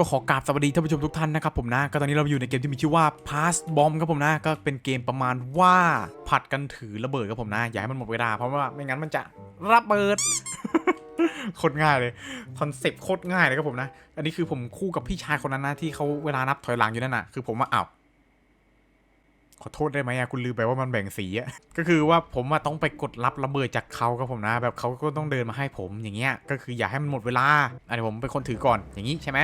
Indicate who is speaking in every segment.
Speaker 1: ก็ขอกราบสวัสดีท่านผู้ชมทุกท่านนะครับผมนะ ก็ตอนนี้เราอยู่ในเกมที่มีชื่อว่า Pass Bomb ครับผมนะ ก็เป็นเกมประมาณว่าผัดกันถือระเบิดครับผมนะ อย่าให้มันหมดเวลา เพราะว่าไม่งั้นมันจะระเบิดโคตรง่ายเลยคอนเซปต์โคตรง่ายเลยครับผมนะ อันนี้คือผมคู่กับพี่ชายคนนั้นนะที่เขาเวลานับถอยหลังอยู่นั่นน่ะ คือผมว่าอ้าวขอโทษได้ไหมอะคุณลืมไปว่ามันแบ่งสีอะก็คือว่าผมอะต้องไปกดรับระเบิดจากเขาครับผมนะ แบบเขาก็ต้องเดินมาให้ผมอย่างเงี้ย ก็คืออย่าให้มันหมดเวลาอันนี้ผมเป็นคนถือก่อนอย่างนี้ใช่ไหม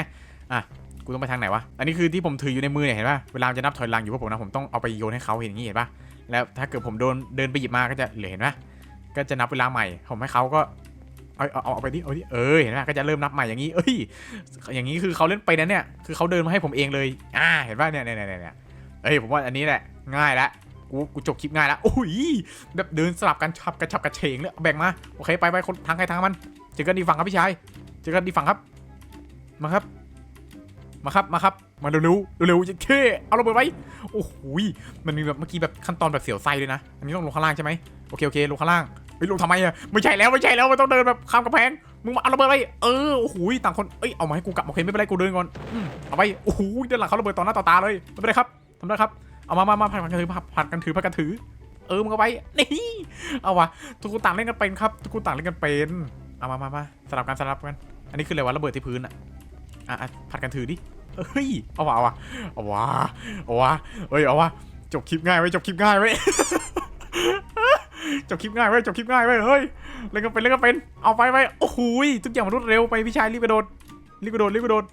Speaker 1: อะกูต้องไปทางไหนวะ อันนี้คือที่ผมถืออยู่ในมือเนี่ยเห็นป่ะ เวลามจะนับถอยหลังอยู่พวกผมนะผมต้องเอาไปโยนให้เขาเห็นอย่างนี้เห็นป่ะ แล้วถ้าเกิดผมโดนเดินไปหยิบมาก็จะเหลือเห็นป่ะ ก็จะนับเวลาใหม่ ผมให้เขาก็เอาเอาเอาเอาไปดิเอาดิเออเห็นป่ะก็จะเริ่มนับใหม่อย่างนี้ เอ้ย อย่างนี้คือเขาเล่นไปนะเนี่ย คือเขาเดินมาให้ผมเองเลย อ่า เห็นป่ะเนี่ยเนี่ยเนี่ยเนี่ยเอ้ยผมว่าอันนี้แหละง่ายละกูกูจบคลิปง่ายล้วโอ้ยแบบเดินสลับกันชับกระชับกระเฉงเลยแบ่งมาโอเคไปไปคนทางใครทางมันเจอกันดีฝั่งครับพี่ชายเจอกันดีฝั่งครับมาครับ มาครับมาครับมาเร็วเร็วเร็วๆเท่เอาระเบิดไว้โอ้โหมันมีแบบเมื่อกี้แบบขั้นตอนแบบเสียวไส้ด้วยนะอันนี้ต้องลงข้างล่างใช่ไหมโอเคโอเคลงข้างล่างเฮ้ยลงทำไมอะไม่ใช่แล้วไม่ใช่แล้วมันต้องเดินแบบข้ามกำแพงมึงมาเอาระเบิดไว้เออโอ้โหยต่างคนเอ้ยเอามาให้กูกลับโอเคไม่เป็นไรกูเดินก่อนเอาไปโอ้โหยเดินหลังเขาระเบิดต่อหน้าต่อตาเลยไม่เป็นไรครับทำได้ครับเอามามามาผัดกันถือผัดกันถือผัดกันถือ เออมึงเอาไปนี่เอาวะทุกคนต่างเล่นกันเป็นครับทุกคนต่างเล่นกันเป็นเอามามามาสลับกันสลับกัน อันนี้คืออะไรวะระเบิดที่พื้นอะ อะอะผัดกันถือดิเฮ้ยเอาวะเอาวะเอาวะเอาวะเอ้ยเอาวะจบคลิปง่ายไว้จบคลิปง่ายไว้จบคลิปง่ายไว้จบคลิปง่ายไว้เฮ้ยเล่นกันเป็นเล่นกันเป็นเอาไปไปโอ้โหทุกอย่างมันรวดเร็วไปพี่ชายรีบกระโดดรีบกระโดดรีบกระโดด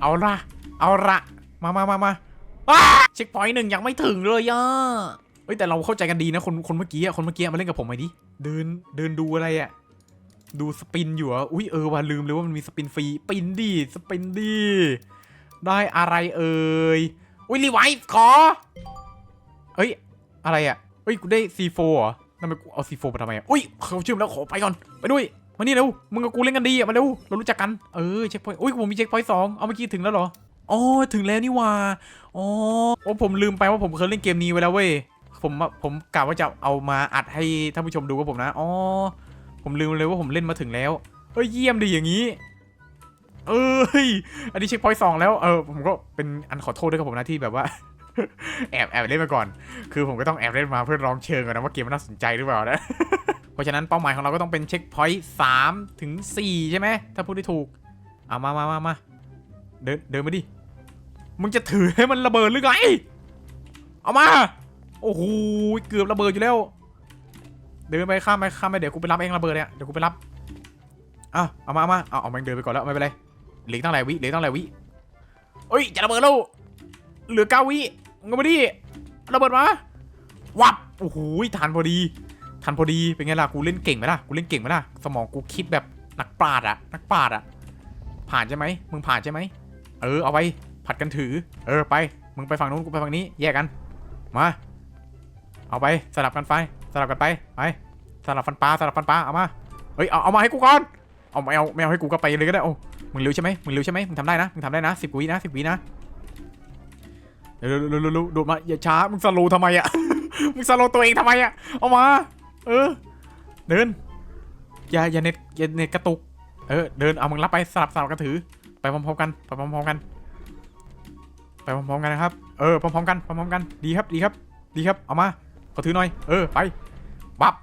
Speaker 1: เอาละเอาละมามามามาเช็คพอยต์หนึ่งยังไม่ถึงเลยอะเฮ้ยแต่เราเข้าใจกันดีนะคนคนเมื่อกี้อะคนเมื่อกี้มาเล่นกับผมไหมดิเดินเดินดูอะไรอะ ดูสปินอยู่อะอุ้ยเออว่าลืมเลยว่ามันมีสปินฟรีปินดีสปินดี ได้อะไรเอ่ยอุ้ยรีไวฟ์ขอเอ้ยอะไรอะเฮ้ยกูได้ C4 เหรอทำไมกูเอา C4 มาทำไมอะอุ้ยเขาชื่อมแล้วขอไปก่อนไปด้วยมานี่เร็วมึงกับกูเล่นกันดีอะมาเร็วเรารู้จักกันเออเช็คพอยต์อุ้ยผมมีเช็คพอยต์สองเอาเมื่อกี้ถึงแล้วเหรออ๋อถึงแล้วนี่ว่าอ๋อโอ้ผมลืมไปว่าผมเคยเล่นเกมนี้ไว้แล้วเว้ยผมผมกะว่าจะเอามาอัดให้ท่านผู้ชมดูกับผมนะอ๋อ ผมลืมเลยว่าผมเล่นมาถึงแล้วเฮ้ยเยี่ยมดีอย่างนี้ เอ้ย อันนี้เช็คพอยต์สองแล้ว เออ ผมก็เป็นอันขอโทษด้วยครับผมนะที่แบบว่า แอบแอบเล่นมาก่อน คือผมก็ต้องแอบเล่นมาเพื่อลองเชิงก่อนนะว่าเกมมันน่าสนใจหรือเปล่านะ เพราะฉะนั้นเป้าหมายของเราก็ต้องเป็นเช็คพอยต์สามถึงสี่ใช่ไหม ถ้าพูดได้ถูก เอามามามามาเดินเดินมาดิ มึงจะถือให้มันระเบิดหรือไง เอามา โอ้โห เกือบระเบิดอยู่แล้ว เดินไปข้ามไปข้ามไปเดี๋ยวกูไปรับเองระเบิดเนี่ยเดี๋ยวกูไปรับอะเอามาเอามาเอาเอามันเดินไปก่อนแล้วไม่เป็นไรเหลืออกตั้งหลายวิเหลืออกตั้งหลายวิเอ้ยจะระเบิดแล้วเหลือเก้าวิงก็มาดิระเบิดมาวับโอ้โหทันพอดี ทันพอดีเป็นไงล่ะกูเล่นเก่งไหมล่ะกูเล่นเก่งไหมล่ะสมองกูคิดแบบนักปราดอะนักปราดอะผ่านใช่ไหมมึงผ่านใช่ไหมเออเอาไปผัดกันถือ เออไป มึงไปฝั่งนู้นกูไปฝั่งนี้แยกกัน มา เอาไปสลับกันไป สลับกันไปไปสลับฟันปลาสลับฟันปลาเอามาเฮ้ยเอาเอามาให้กูก่อนเอาไม่เอาไม่เอาให้กูก็ไปเลยก็ได้โอ้มึงเร็วใช่ไหมมึงเร็วใช่ไหมมึงทำได้นะมึงทำได้นะสิบวินะสิบวินะเร็วเร็วเร็วเร็วเร็วโดดมาอย่าช้ามึงสโลว์ทำไมอะมึงสโลว์ตัวเองทำไมอะเอามา เออ เดินอย่าอย่าเน็ตอย่าเน็ตกระตุกเออเดินเอามึงรับไปสลับสลับกันถือ ไปพร้อมๆกันไปพร้อมๆกัน ไปพร้อมๆกันนะครับ เออพร้อมๆกันพร้อมๆกันดีครับดีครับ ดีครับเอามา อถือหน่อย เออ ไป บับ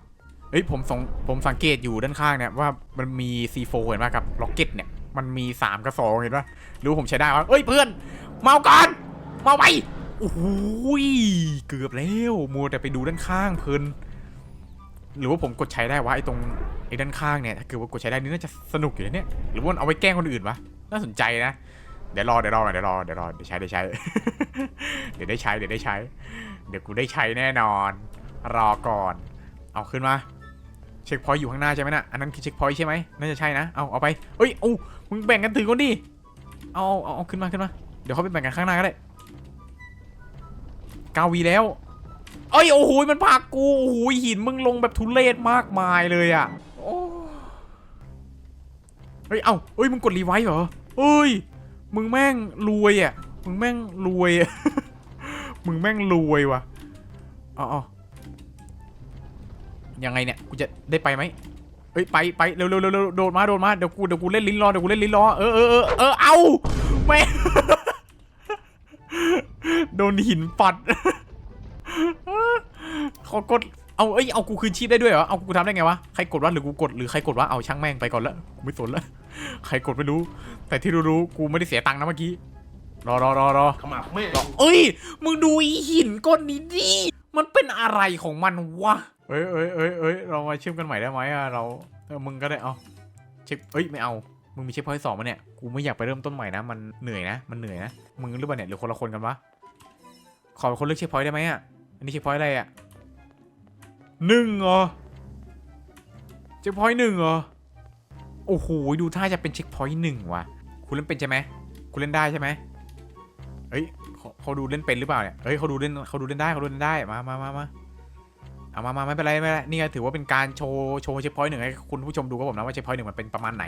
Speaker 1: เฮ้ย ผมสงผมสังเกตอยู่ด้านข้างเนี่ยว่ามันมี C4 เห็นป่ะกับ ล็อกเก็ตเนี่ย มันมี 3กับ2เห็นป่ะรือว่าผมใช้ได้วะเอ้ย เพื่อน เมาก่อน เมาไปโอ้ย เกือบแล้ว มัวแต่ไปดูด้านข้างเพลิน หรือว่าผมกดใช้ได้วะไอ้ตรงไอ้ด้านข้างเนี่ย ถ้าเกิดว่ากดใช้ได้นี่น่าจะสนุกอยู่นะเนี่ย หรือว่าเอาไว้แกล้งคนอื่นวะ น่าสนใจนะ เดี๋ยวรอเดี๋ยวรอเดี๋ยวรอเดี๋ยวรอเดี๋ยวใช้เดี๋ยวใช้ เดี๋ยวได้ใช้เดี๋ยวได้ใช้ เดี๋ยวกูได้ใช้แน่นอน รอก่อน เอาขึ้นมา เช็คพอยต์อยู่ข้างหน้าใช่ไหมน่ะ อันนั้นคือเช็คพอยต์ใช่ไหมน่าจะใช่นะ เอาเอาไปเอ้ย เอามึงแบ่งกันถือก่อนดิ เอาเอาเอาขึ้นมาขึ้นมา เดี๋ยวเขาไปแบ่งกันข้างหน้าก็ได้เกาวีแล้ว เอ้ยโอ้โหมันผลักกูโอ้โหหินมึงลงแบบทุเรศมากมายเลยอะเฮ้ย เอ้าเอ้ย มึงกดรีไวท์เหรอเอ้ย มึงแม่งรวยอะ มึงแม่งรวยอะ มึงแม่งรวยว่ะอ๋อยังไงเนี่ย กูจะได้ไปไหมเอ้ยไปไปเร็วเร็วเร็วโดดมาโดดมาเดี๋ยวกูเดี๋ยวกูเล่นลิ้นรอเดี๋ยวกูเล่นลิ้นรอเออเออเออเออเอาแม่โดนหินปัดขอกดเอาเอ้ยเอากูคืนชีพได้ด้วยเหรอเอากูทำได้ไงวะใครกดวะหรือกูกดหรือใครกดวะเอาช่างแม่งไปก่อนละไม่สนละ ใครกดไม่รู้ แต่ที่รู้ๆกูไม่ได้เสียตังค์นะเมื่อกี้ รอรอรอรอ
Speaker 2: ขมับแม่ง
Speaker 1: เอ้ย มึงดูอีหินก้อนนี้ดิ มันเป็นอะไรของมันวะ เอ้ยเอ้ยเอ้ยเอ้ยเรามาเชื่อมกันใหม่ได้ไหมอะเราเออมึงก็ได้เอาเช็คเอ้ยไม่เอา มึงมีเช็คพอยต์สองมาเนี่ย กูไม่อยากไปเริ่มต้นใหม่นะ มันเหนื่อยนะ มันเหนื่อยนะ มึงหรือเปล่าเนี่ยหรือคนละคนกันวะ ขอเป็นคนเลือกเช็คพอยต์ได้ไหมอะอันนี้เช็คพอยต์อะไรอะหนึ่งเหรอเช็คพอยต์หนึ่งเหรอ โอ้โหดูท่าจะเป็นเช็คพอยต์หนึ่งว่ะ คุณเล่นเป็นใช่ไหม คุณเล่นได้ใช่ไหมเฮ้ยเขาเขาดูเล่นเป็นหรือเปล่าเนี่ยเฮ้ยเขาดูเล่นเขาดูเล่นได้เขาดูเล่นได้ มามามามาเอามามาไม่เป็นไรไม่เป็นไรนี่ก็ถือว่าเป็นการโชว์โชว์เช็คพอยต์หนึ่งให้คุณผู้ชมดูครับผมนะว่าเช็คพอยต์หนึ่งมันเป็นประมาณไหน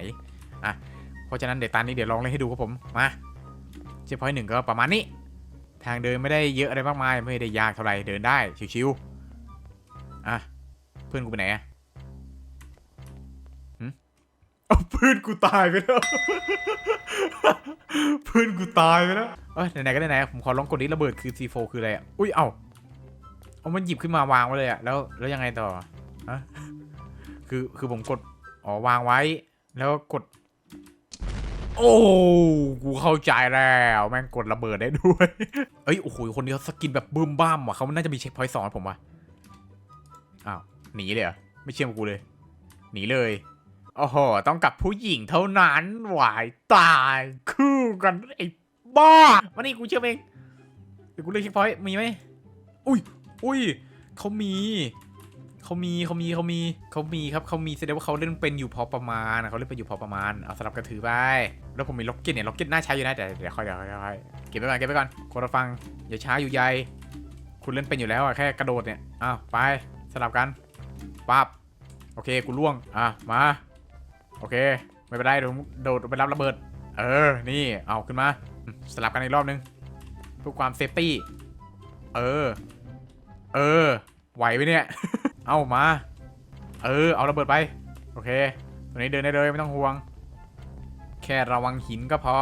Speaker 1: อะ เพราะฉะนั้นเดี๋ยวตอนนี้เดี๋ยวลองเล่นให้ดูครับผม มาเช็คพอยต์หนึ่งก็ประมาณนี้ ทางเดินไม่ได้เยอะอะไรมากมาย ไม่ได้ยากเท่าไหร่ เดินได้ชิวๆอะ เพื่อนกูไปไหนอะ เอาพื่อนกูตายไปแล้วพื่อนกูตายไปแล้วเอ้ยไหนๆก็ไหนๆผมขอลองกดนี้ระเบิดคือ C4 คืออะไรอะอุ้ยเอ้าเอามันหยิบขึ้นมาวางไว้เลยอะแล้วแล้วยังไงต่อฮะคือคือผมกดอ๋อวางไว้ แล้วกด โอ้กูเข้าใจแล้ว แม่งกดระเบิดได้ด้วย เอ้ยโอ้โหคนนี้เขาสกินแบบบึ้มบ้ามว่ะเขาน่าจะมีเช็คพอยต์สองผมว่ะอ้าวหนีเลยเหรอไม่เชื่อมกูเลย หนีเลย โอ้โห ต้องกับผู้หญิงเท่านั้น หวายตายคู่กันไอ้บ้ามานี่กูเชื่อเองเดี๋ยวกูเลือกเช็คพอยต์มีไหมอุ้ยอุ้ยเขามีเขามีเขามีเขามีเขามีครับเขามีแสดงว่าเขาเล่นเป็นอยู่พอประมาณเขาเล่นเป็นอยู่พอประมาณเอาสลับกันถือไปแล้วผมมีล็อกเก็ตเนี่ยล็อกเก็ตน่าใช้อยู่นะแต่เดี๋ยวค่อยเดี๋ยวค่อยเดี๋ยวค่อยเก็บไปก่อนเก็บไปก่อนคนละฟังอย่าช้าอยู่ใยคุณเล่นเป็นอยู่แล้วอะแค่กระโดดเนี่ยอ้าวไปสลับกันปั๊บโอเคกูล่วงอะมา โอเค ไม่เป็นไรเดี๋ยวโดดไปรับระเบิด เออ นี่ เอาขึ้นมา สลับกันอีกรอบนึงเพื่อความเซฟตี้ เออ เออ ไหวไหมเนี่ย เอามา เออ เอาระเบิดไป โอเค ตัวนี้เดินได้เลยไม่ต้องห่วง แค่ระวังหินก็พอ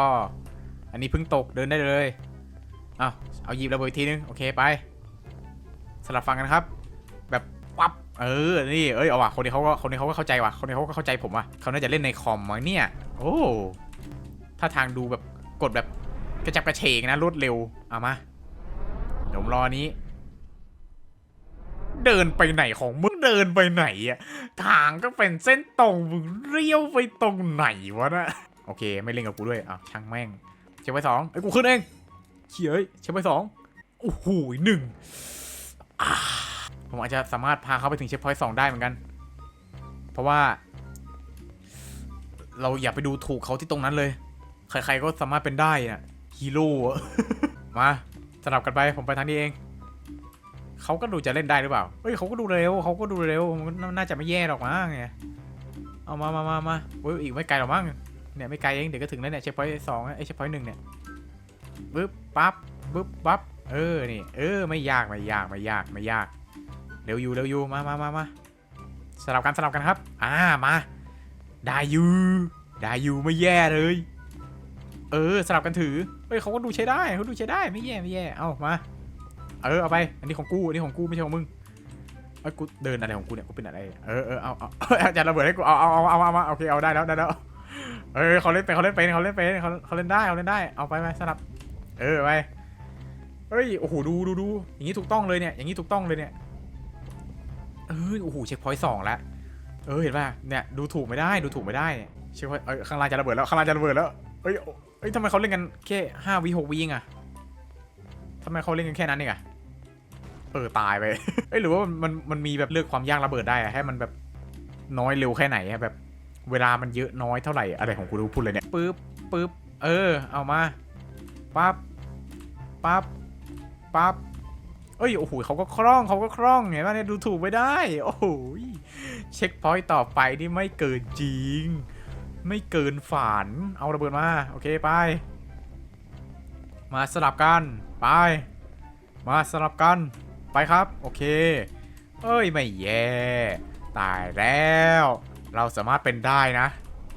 Speaker 1: อันนี้เพิ่งตกเดินได้เลย เอาเอาหยิบระเบิดทีนึง โอเคไป สลับฟังกันครับ เออ นี่ เอ้ย เอาว่ะ คนนี้เขาก็ คนนี้เขาก็เข้าใจว่ะ คนนี้เขาก็เข้าใจผมว่ะ เขาน่าจะเล่นในคอมมั้งเนี่ย โอ้ถ้าทางดูแบบกดแบบกระจับกระเฉงนะรวดเร็ว เอามาเดี๋ยวผมรอนี้ เดินไปไหนของมึงเดินไปไหนอะทางก็เป็นเส้นตรงมึงเลี้ยวไปตรงไหนวะนะโอเค ไม่เล่นกับกูด้วยอะช่างแม่ง เช็คไปสองไอ้ยกูขึ้นเองเฉยเช็คไปสองโอ้โหหนึ่งอ่า ผมอาจจะสามารถพาเขาไปถึงเช็คพอยต์สองได้เหมือนกัน เพราะว่า เราอย่าไปดูถูกเขาที่ตรงนั้นเลย ใครๆก็สามารถเป็นได้น่ะฮีโร่มาสลับกันไปผมไปทางนี้เอง เขาก็ดูจะเล่นได้หรือเปล่า เฮ้ยเขาก็ดูเร็วเขาก็ดูเร็วมันน่าจะไม่แย่หรอกมั้งไงเอามามามามาเฮ้ยอีกไม่ไกลหรอกมั้งเนี่ยไม่ไกลเองเดี๋ยวก็ถึงแล้วเนี่ยเช็คพอยต์สองไอ้เช็คพอยต์หนึ่งเนี่ยปึ๊บปั๊บปึ๊บปั๊บเออนี่เออไม่ยากไม่ยากไม่ยากไม่ยาก เร็วอยู่เร็วอยู่มามามามาสลับกันสลับกันครับ อ่ามา ได้อยู่ได้อยู่ไม่แย่เลย เออสลับกันถือเฮ้ยเขาก็ดูใช้ได้เขาดูใช้ได้ไม่แย่ไม่แย่เอามา เออเอาไป อันนี้ของกูอันนี้ของกูไม่ใช่ของมึงเอ้กูเดินอะไรของกูเนี่ยกูเป็นอะไรเออเออเอาเอาเอาจะระเบิดให้กูเอาเอาเอาเอาเอามาโอเคเอาได้แล้วได้แล้วเออเขาเล่นเป็นเขาเล่นเป็นเขาเล่นเป็นเขาเขาเล่นได้เขาเล่นได้เอาไปไปสลับ เออไปเฮ้ยโอ้โหดูดูดูอย่างนี้ถูกต้องเลยเนี่ยอย่างนี้ถูกต้องเลยเนี่ย เออโอ้โหเช็คพอยต์สองแล้วเออเห็นป่ะเนี่ยดูถูกไม่ได้ดูถูกไม่ได้เนี่ยเช็คพอยต์เอ้ยข้างล่างจะระเบิดแล้วข้างล่างจะระเบิดแล้วเฮ้ยเฮ้ยทำไมเขาเล่นกันแค่ห้าวิหกวิเองอะทำไมเขาเล่นกันแค่นั้นเองอะเออตายไปเอ้ยหรือว่ามันมันมีแบบเลือกความยากระเบิดได้อะให้มันแบบน้อยเร็วแค่ไหนอะแบบเวลามันเยอะน้อยเท่าไหร่อะไรของกูดูพูดเลยเนี่ยปึ๊บปึ๊บเออ เอามาปั๊บปั๊บปั๊บ เอ้ยโอ้โหเขาก็คล่องเขาก็คล่องเห็นไหมเนี่ยดูถูกไม่ได้ โอ้โหเช็คพอยต์ต่อไปนี่ไม่เกินจริง ไม่เกินฝัน เอาระเบิดมา โอเคไป มาสลับกัน ไป มาสลับกัน ไปครับ โอเค เอ้ยไม่แย่ ตายแล้ว เราสามารถเป็นได้นะ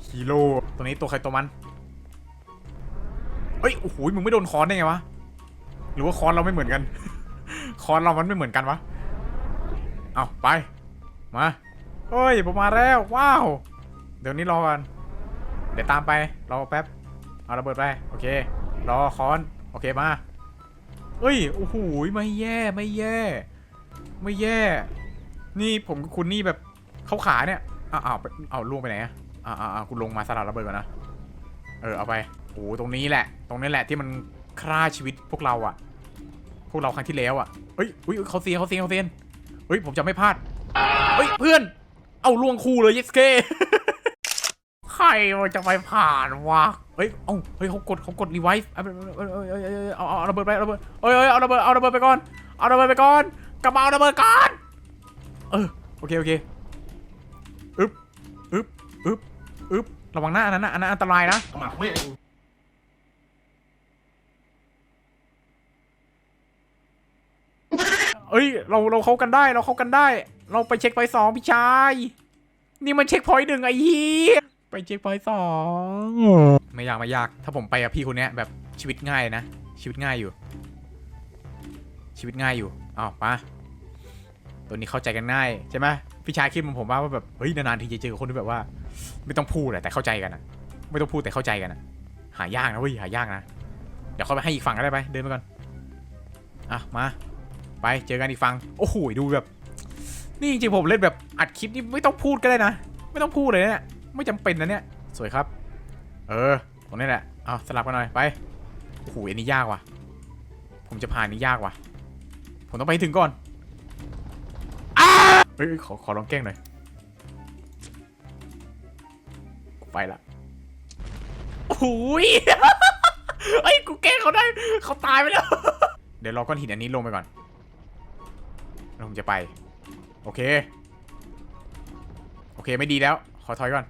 Speaker 1: ฮีโร่ตัวนี้ตัวใครตัวมัน เอ้ย โอ้โห มึงไม่โดนคอนได้ไงวะ หรือว่าคอนเราไม่เหมือนกัน คอนเรามันไม่เหมือนกันวะ เอาไป มาเฮ้ยผมมาแล้วว้าว เดี๋ยวนี้รอกันเดี๋ยวตามไป รอแป๊บ เอาระเบิดไป โอเค รอคอน โอเคมาเอ้ย โอ้โห ไม่แย่ ไม่แย่ ไม่แย่ นี่ผมกับคุณนี่แบบเข้าขาเนี่ยอ้าวอ้าวเอาล่วงไปไหนอะอ้าวอ้าวอ้าคุณลงมาสลัดระเบิดก่อนนะ เออ เอาไป โอ้โหตรงนี้แหละ ตรงนี้แหละที่มันฆ่าชีวิตพวกเราอะ พวกเราครั้งที่แล้วอะเฮ้ยเฮ้ยเขาเซียนเขาเซียนเขาเซียนเฮ้ยผมจะไม่พลาดเฮ้ยเพื่อน เอาล่วงคู่เลยยิสเคใครมันจะไปผ่านวะเฮ้ยเอ้าเฮ้ยเขากดเขากดรีไวฟ์เอาเอาเอาเอาระเบิดไประเบิดเอ้ยเอ้ยเอาระเบิดเอาระเบิดไปก่อนเอาระเบิดไปก่อนกระเป๋าระเบิดก่อนเออโอเคโอเคอึ๊บอึ๊บอึ๊บอึ๊บระวังหน้าอันนั้นอันนั้นอันตรายนะ
Speaker 2: มักไม่
Speaker 1: เอ้ย เราเราเข้ากันได้เราเข้ากันได้ เราไปเช็คพอยสองพี่ชาย นี่มันเช็คพอยต์หนึ่งไอ้เหี้ยไปเช็คพอยต์สองไม่ยากไม่ยาก ถ้าผมไปกับพี่คนนี้แบบชีวิตง่ายนะ ชีวิตง่ายอยู่ ชีวิตง่ายอยู่อ้าวมาตัวนี้เข้าใจกันง่ายใช่ไหมพี่ชายคิดเหมือนผมว่าว่าแบบเฮ้ยนานๆทีจะเจอคนที่แบบว่า ไม่ต้องพูดแต่เข้าใจกันอะไม่ต้องพูดแต่เข้าใจกันอะหายากนะเว้ยหายากนะเดี๋ยวเขาไปให้อีกฝั่งก็ได้ไปเดินไปก่อนอะมา ไปเจอกันอีกฝั่งโอ้โหดูแบบ นี่จริงๆผมเล่นแบบอัดคลิปนี่ไม่ต้องพูดก็ได้นะ ไม่ต้องพูดเลยเนี่ยไม่จำเป็นนะเนี่ย สวยครับ เออ ตรงนี้แหละ เอาสลับกันหน่อยไป โอ้โหอันนี้ยากว่ะ ผมจะผ่านนี้ยากว่ะ ผมต้องไปให้ถึงก่อนอ้าเฮ้ยขอขอลองแกล้งหน่อย ไปละโอ้ยเฮ้ยกูแกล้งเขาได้ เขาตายไปแล้ว เดี๋ยวรอก้อนหินอันนี้ลงไปก่อน แล้วผมจะไป โอเค โอเคไม่ดีแล้ว ขอถอยก่อน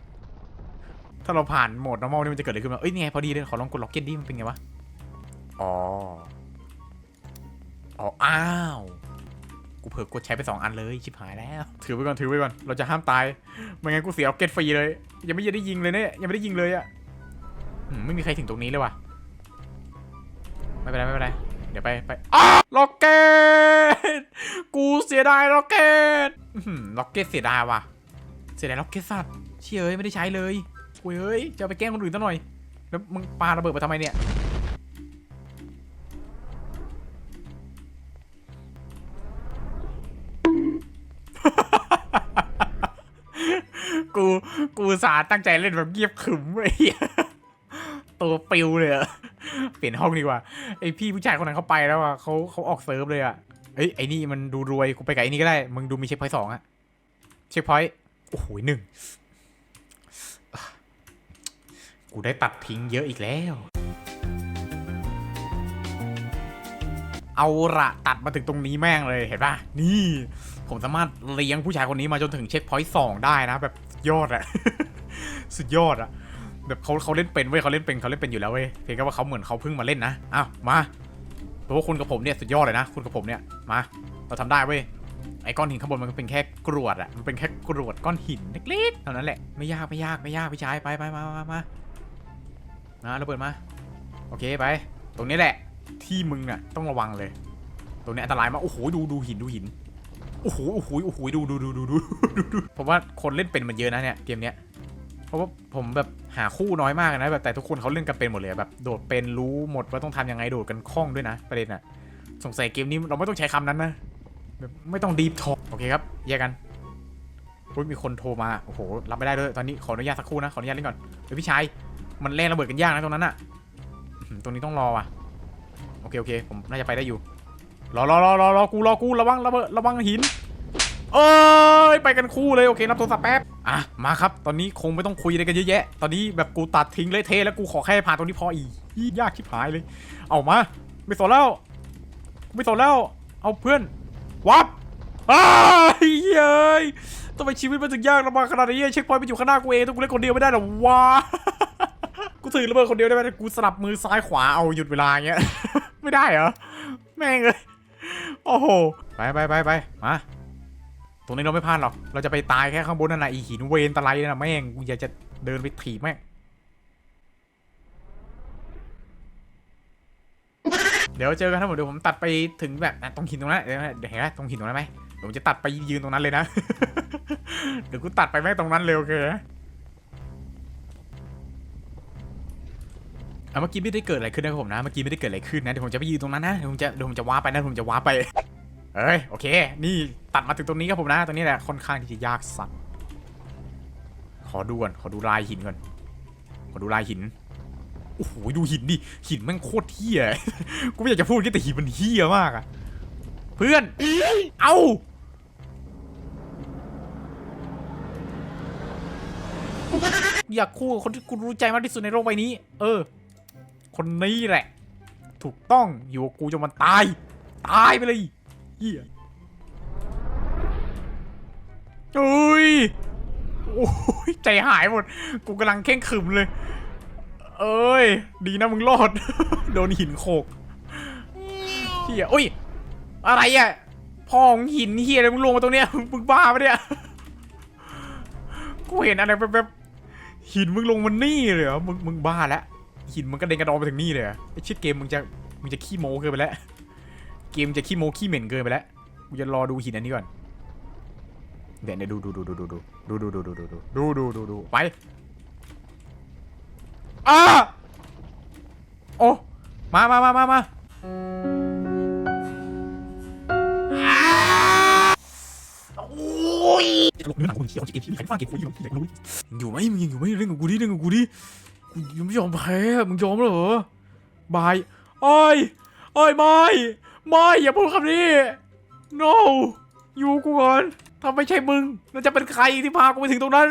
Speaker 1: ถ้าเราผ่านโหมด normal นี่มันจะเกิดอะไรขึ้นมาเอ้ยนี่ไงพอดีเลย ขอลองกดล็อกเก็ตดิมันเป็นไงวะ อ๋อ อ๋อ อ้าว กูเผลอกดใช้ไปสองอันเลย ชิบหายแล้ว ถือไว้ก่อน ถือไว้ก่อน เราจะห้ามตาย ไม่งั้นกูเสียล็อกเก็ตฟรีเลย ยังไม่ได้ยิงเลยเนี่ย ยังไม่ได้ยิงเลยอะไม่มีใครถึงตรงนี้เลยว่ะ ไม่เป็นไรไม่เป็นไร เดี๋ยวไปไปอ้าล็อกเก็ตกูเสียดายล็อกเก็ตล็อกเก็ตเสียดายว่ะ เสียดายล็อกเก็ตสัตว์เชี่ยเอ้ยไม่ได้ใช้เลยโอ้ยเอ้ยจะไปแกล้งคนอื่นซะหน่อย แล้วมึงปาระเบิดไปทำไมเนี่ยกู กูอุตสาห์ตั้งใจเล่นแบบเงียบขึมไอ้เหี้ยตัวปิวเลยอะ เปลี่ยนห้องดีกว่าไอพี่ผู้ชายคนนั้นเขาไปแล้วอะเขาเขาออกเซิร์ฟเลยอะเอ้ยไอนี่มันดูรวยกูไปกับไอนี่ก็ได้ มึงดูมีเช็คพอยต์สองอะเช็คพอยต์โอ้โหหนึ่งกูได้ตัดทิ้งเยอะอีกแล้ว เอาละตัดมาถึงตรงนี้แม่งเลยเห็นป่ะนี่ผมสามารถเลี้ยงผู้ชายคนนี้มาจนถึงเช็คพอยต์สองได้นะ แบบยอดอะ สุดยอดอะ แบบเขาเขาเล่นเป็นเว้ยเขาเล่นเป็นเขาเล่นเป็นอยู่แล้วเว้ยเพียงแค่ว่าเขาเหมือนเขาเพิ่งมาเล่นนะอ้าวมาเพราะว่าคุณกับผมเนี่ยสุดยอดเลยนะคุณกับผมเนี่ยมาเราทำได้เว้ยไอ้ก้อนหินข้างบนมันก็เป็นแค่กรวดอะมันเป็นแค่กรวดก้อนหินเล็กๆเท่านั้นแหละไม่ยากไม่ยากไม่ยากพี่ชายไปไปมามามามาระเบิดมาโอเคไป ตรงนี้แหละ ที่มึงน่ะต้องระวังเลย ตรงนี้อันตรายมากโอ้โหดูดูหินดูหินโอ้โหโอ้โหโอ้โหดูดูดูดูดูดูดูผมว่าคนเล่นเป็นมันเยอะนะเนี่ยเกมเนี้ย เพราะว่าผมแบบหาคู่น้อยมากนะแบบแต่ทุกคนเขาเล่นกันเป็นหมดเลยแบบโดดเป็นรู้หมดว่าต้องทำยังไงโดดกันคล่องด้วยนะประเด็นอะสงสัยเกมนี้เราไม่ต้องใช้คำนั้นนะแบบไม่ต้องดีฟทอโอเคครับแยกกันอุ้ยมีคนโทรมาโอ้โหรับไม่ได้ด้วยตอนนี้ขออนุญาตสักครู่นะขออนุญาตเล่นก่อนเดี๋ยพี่ชายมันแล่นระเบิดกันยากนะตรงนั้นอะตรงนี้ต้องรอว่ะโอเคโอเคผมน่าจะไปได้อยู่รอรอรอรอกูรอกูระวังระเบิดระวังหิน เอ้ยไปกันคู่เลยโอเครับโทรศัพท์แป๊บอะมาครับ ตอนนี้คงไม่ต้องคุยอะไรกันเยอะแยะ ตอนนี้แบบกูตัดทิ้งเละเทะแล้วกูขอแค่ผ่านตรงนี้พออีกยากชิบหายเลย เอามา ไม่สนแล้ว ไม่สนแล้ว เอาเพื่อนวับอ้ายเย้ยทำไมชีวิตมันถึงยากลำบากขนาดนี้เช็คพอยต์มันอยู่ข้างหน้ากูเองต้องกูเล่นคนเดียวไม่ได้หรอวะกูถือระเบิดคนเดียวได้ไหมกูสลับมือซ้ายขวาเอาหยุดเวลาอย่างเงี้ย ไม่ได้เหรอ แม่งเลย โอ้โห ไปไปไปไปมา ตรงนี้เราไม่พลาดหรอก เราจะไปตายแค่ข้างบนนั่นแหละอีหินเวนตะไลนั่นนะแม่งกูอยากจะเดินไปถีบแม่งเดี๋ยวเจอกันครับผมดเดี๋ยวผมตัดไปถึงแบบตรงหินตรงนั้นเดี๋ยวเห็นไหมตรงหินตรงนั้นไหมเดี๋ยวผมจะตัดไปยืนตรงนั้นเลยนะ เดี๋ยวกูตัดไปแม่งตรงนั้นเลยโอเคอะเมื่อกี้ไม่ได้เกิดอะไรขึ้นนะครับผมนะ เมื่อกี้ไม่ได้เกิดอะไรขึ้นนะ เดี๋ยวผมจะไปยืนตรงนั้นนะ เดี๋ยวผมจะเดี๋ยวผมจะว้าไปนะ ผมจะว้าไป เอ้ยโอเค นี่ตัดมาถึงตรงนี้ครับผมนะตรงนี้แหละค่อนข้างที่จะยากสัตว์ขอดูก่อนขอดูลายหินก่อนขอดูลายหินโอ้โหดูหินดิหินแม่งโคตรเที่ยกูไม่อยากจะพูดแค่แต่หินมันเที่ยมากอะเพื่อนเอ้าอยากคู่กับคนที่กูรู้ใจมากที่สุดในโลกใบนี้ เออ คนนี้แหละ ถูกต้องอยู่กูจนมันตาย ตายไปเลย เฮียเอ้ยโอ้ยใจหายหมด กูกำลังเข่งขึมเลย เอ้ย ดีนะมึงรอด โดนหินโขกเฮียโอ้ย อะไรอะพองหินเฮียอะไรมึงลงมาตรงเนี้ย มึงบ้าปะเนี่ย กูเห็นอะไรแบบหินมึงลงมานี่เลยเหรอ มึงมึงบ้าแล้ว หินมันกระเด็นกระดอนไปถึงนี่เลยเหรอไอชิดเกมมึงจะมึงจะขี้โม้เกินไปแล้ว เกมจะขี้โมขี้เหม็นเกินไปแล้วกูจะรอดูหินอันนี้ก่อนเดี๋ยวเดี๋ยวดูดูดูดูดูดูดูดูดูดูดูดูดูดูดูไปอ้าโอ้มามามามามาโอ้ยหลบเนื้อหนังกูเขียวเกมที่มีใครฟาดเกมกูอยู่อยากรู้อยู่ไหมมึงอยู่ไหมเรื่องของกูดิเรื่องของกูดิกูยังไม่ยอมแพ้มึงยอมเหรอบายอ้ยอ้ยไม่ ไม่อย่าพูดคำนี้ no อยู่กูก่อนถ้าไม่ใช่มึงมันจะเป็นใครที่พากูไปถึงตรงนั้น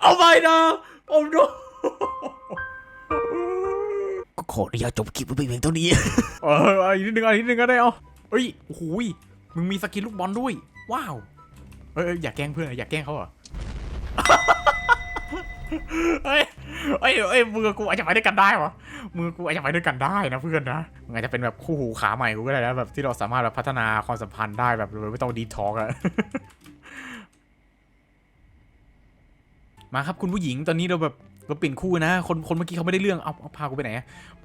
Speaker 1: เอาไปนะผมดู
Speaker 2: ก็ขออนุญาตจบคลิปไว้เพียงเท่านี้
Speaker 1: เออเอาอีกนิดนึงเอาอีกนิดนึงก็ได้เอาเอ้ยโอ้โหยมึงมีสกินลูกบอลด้วย ว้าวเอ้ยเอ้ยอย่าแกล้งเพื่อนอย่าแกล้งเขาเหรอ เฮ้ยเอ้ยเอ้ยมือกูอาจจะไปด้วยกันได้วะมือกูอาจจะไปด้วยกันได้นะเพื่อนนะมึงอาจจะเป็นแบบคู่หูขาใหม่กูก็ได้นะแบบที่เราสามารถแบบพัฒนาความสัมพันธ์ได้แบบโดยไม่ต้องดีท็อกอะมาครับคุณผู้หญิงตอนนี้เราแบบเราเปลี่ยนคู่นะ คนคนเมื่อกี้เขาไม่ได้เรื่องเอาเอาพากูไปไหน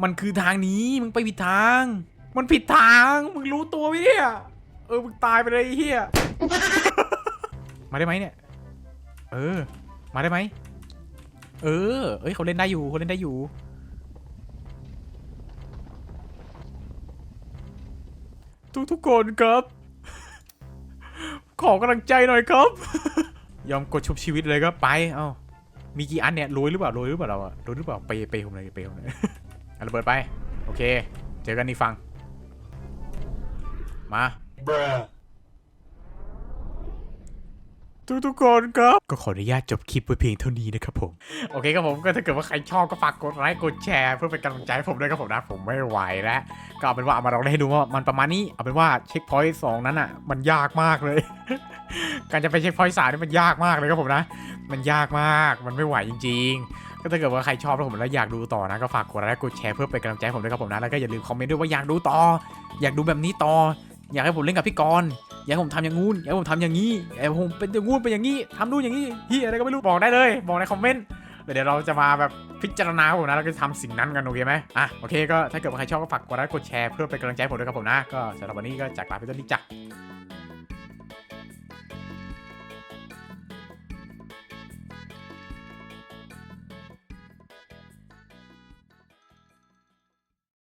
Speaker 1: มันคือทางนี้มึงไปผิดทาง มันผิดทางมึงรู้ตัวไหมเนี่ยเออมึงตายไปเลยเฮียมาได้ไหมเนี่ย เออ มาได้ไหม เออ เอ้ยเขาเล่นได้อยู่เขาเล่นได้อยู่ ทุกทุกคนครับ ขอกำลังใจหน่อยครับ ยอมกดชุบชีวิตเลยก็ไป เอ้า มีกี่อันเนี่ยรวยหรือเปล่ารวยหรือเปล่าเราอะรวยหรือเปล่าไปไปผมเลยไปผมเลยอะระเบิดไป โอเค เจอกันนี่ฟัง มา ทุกทุกๆคนครับ ก็ขออนุญาตจบคลิปไว้เพียงเท่านี้นะครับผม โอเคครับผมก็ถ้าเกิดว่าใครชอบก็ฝากกดไลค์กดแชร์เพื่อเป็นกำลังใจให้ผมด้วยครับผมนะผมไม่ไหวแล้วก็เอาเป็นว่าเอามาลองได้ดูว่ามันประมาณนี้เอาเป็นว่าเช็คพอยต์สองนั้นอะ มันยากมากเลย การจะไปเช็คพอยต์สามนี่มันยากมากเลยครับผมนะ มันยากมากมันไม่ไหวจริง ๆ ก็ถ้าเกิดว่าใครชอบแล้วผมแล้วอยากดูต่อนะก็ฝากกดไลค์กดแชร์เพื่อเป็นกำลังใจให้ผมด้วยครับผมนะแล้วก็อย่าลืมคอมเมนต์ด้วยว่าอยากดูต่อ อยากดูแบบนี้ต่อ อยากให้ผมเล่นกับพี่กรณ์อยากให้ผมทำอย่างงู้นอยากให้ผมทำอย่างนี้อยากให้ผมเป็นอย่างงู้นเป็นอย่างนี้ทำนู่นอย่างนี้เฮียอะไรก็ไม่รู้บอกได้เลย บอกในคอมเมนต์เดี๋ยวเราจะมาแบบพิจารณาผมนะเราก็จะทำสิ่งนั้นกันโอเคไหมอะโอเคก็ถ้าเกิดว่าใครชอบก็ฝากกดไลค์กดแชร์เพื่อเป็นกำลังใจผมด้วยครับผมนะก็สำหรับวันนี้ก็จากลาไปต้นนี้จ้ะ